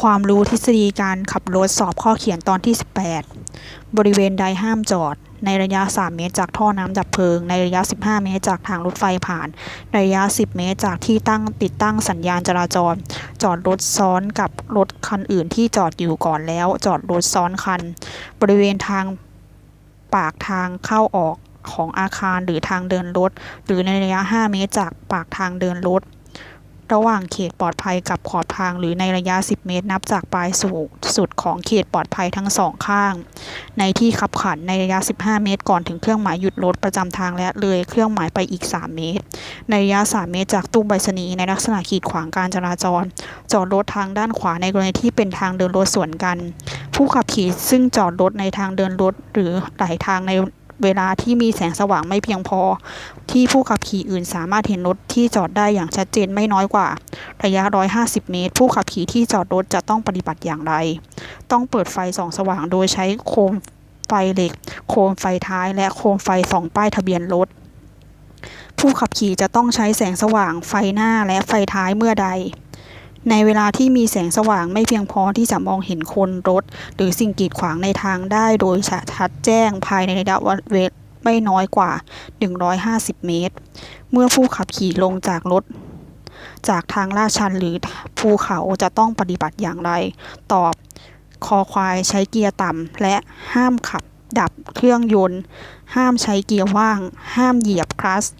ความรู้ทฤษฎีการขับรถสอบข้อเขียนตอนที่ 18 บริเวณใดห้ามจอด ในระยะ 3 เมตรจากท่อน้ำดับเพลิง ในระยะ 15 เมตรจากทางรถไฟผ่าน ในระยะ 10 เมตรจากที่ตั้งติดตั้งสัญญาณจราจร จอดรถซ้อนกับรถคันอื่นที่จอดอยู่ก่อนแล้ว จอดรถซ้อนคัน บริเวณทางปากทางเข้าออกของอาคารหรือทางเดินรถ หรือในระยะ 5 เมตรจากปากทางเดินรถ ระหว่างเขตปลอดภัยกับขอบทางหรือในระยะ 10 เมตร นับจากปลายสู่สุดของเขตปลอดภัยทั้งสองข้าง ในที่ขับขันในระยะ 15 เมตร ก่อนถึงเครื่องหมายหยุดรถประจำทางและเลยเครื่องหมายไปอีก 3 เมตร ในระยะ 3 เมตร จากตู้ไปรษณีในลักษณะขีดขวางการจราจร จอดรถทางด้านขวาในกรณีที่เป็นทางเดินรถสวนกัน ผู้ขับขี่ซึ่งจอดรถในทางเดินรถหรือไหลทางใน เวลาที่มีแสงสว่างไม่เพียงพอ ที่ผู้ขับขี่อื่นสามารถเห็นรถที่จอดได้อย่างชัดเจนไม่น้อยกว่า ระยะ 150 เมตร ผู้ขับขี่ที่จอดรถจะต้องปฏิบัติอย่างไร ต้องเปิดไฟส่องสว่างโดยใช้โคมไฟเหล็ก โคมไฟท้ายและโคมไฟส่องป้ายทะเบียนรถผู้ขับขี่จะต้องใช้แสงสว่างไฟหน้าและไฟท้ายเมื่อใด ในเวลาที่มีแสงสว่างไม่เพียงพอที่จะมองเห็นคนรถ หรือสิ่งกีดขวางในทางได้โดยชัดแจ้งภายในระยะเวลไม่น้อยกว่า 150 เมตร เมื่อผู้ขับขี่ลงจากรถจากทางลาดชันหรือภูเขาจะต้องปฏิบัติอย่างไร ตอบ คอควายใช้เกียร์ต่ำและห้ามขับดับเครื่องยนต์ ห้ามใช้เกียร์ว่าง ห้ามเหยียบคลัตช์